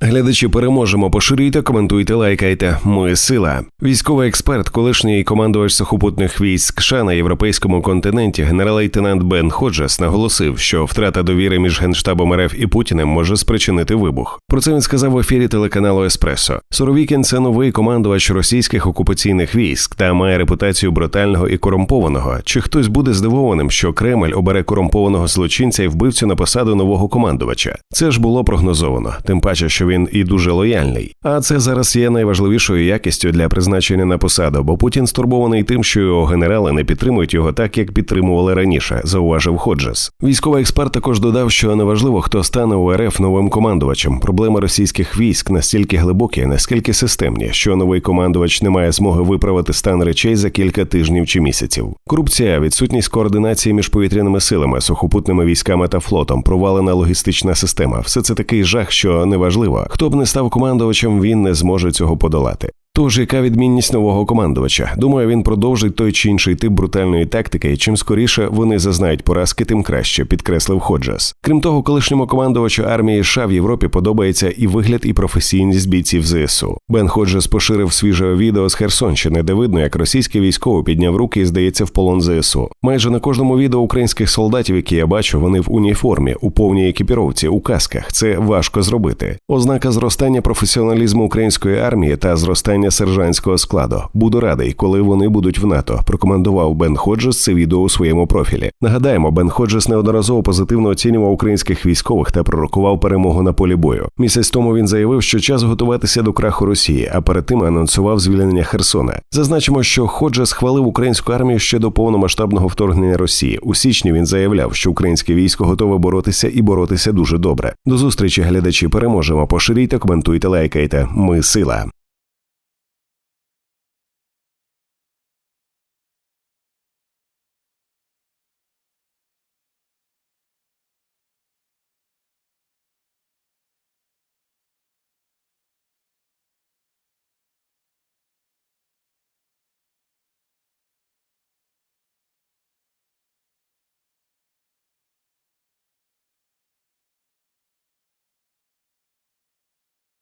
Глядачі переможемо. Поширюйте, коментуйте, лайкайте. Ми сила. Військовий експерт, колишній командувач сухопутних військ США на європейському континенті, генерал-лейтенант Бен Ходжес наголосив, що втрата довіри між генштабом РФ і Путіним може спричинити вибух. Про це він сказав в ефірі телеканалу Еспресо. Суровікін це новий командувач російських окупаційних військ та має репутацію брутального і корумпованого. Чи хтось буде здивованим, що Кремль обере корумпованого злочинця і вбивцю на посаду нового командувача? Це ж було прогнозовано, тим паче, що він і дуже лояльний. А це зараз є найважливішою якістю для призначення на посаду, бо Путін стурбований тим, що його генерали не підтримують його так, як підтримували раніше, зауважив Ходжес. Військовий експерт також додав, що неважливо, хто стане у РФ новим командувачем. Проблеми російських військ настільки глибокі, наскільки системні, що новий командувач не має змоги виправити стан речей за кілька тижнів чи місяців. Корупція, відсутність координації між повітряними силами, сухопутними військами та флотом, провалена логістична система. Все це такий жах, що неважливо. Хто б не став командувачем, він не зможе цього подолати. Тож, яка відмінність нового командувача? Думаю, він продовжить той чи інший тип брутальної тактики, і чим скоріше вони зазнають поразки, тим краще, підкреслив Ходжес. Крім того, колишньому командувачу армії США в Європі подобається і вигляд, і професійність бійців ЗСУ. Бен Ходжес поширив свіже відео з Херсонщини, де видно, як російський військовий підняв руки і здається в полон ЗСУ. Майже на кожному відео українських солдатів, які я бачу, вони в уніформі, у повній екіпіровці, у касках. Це важко зробити. Ознака зростання професіоналізму української армії та зростання сержантського складу. Буду радий, коли вони будуть в НАТО. Прокомендував Бен Ходжес це відео у своєму профілі. Нагадаємо, Бен Ходжес неодноразово позитивно оцінював українських військових та пророкував перемогу на полі бою. Місяць тому він заявив, що час готуватися до краху Росії, а перед тим анонсував звільнення Херсона. Зазначимо, що Ходжес хвалив українську армію ще до повномасштабного вторгнення Росії. У січні він заявляв, що українське військо готове боротися і боротися дуже добре. До зустрічі глядачі переможемо. Поширюйте, коментуйте, лайкайте. Ми сила.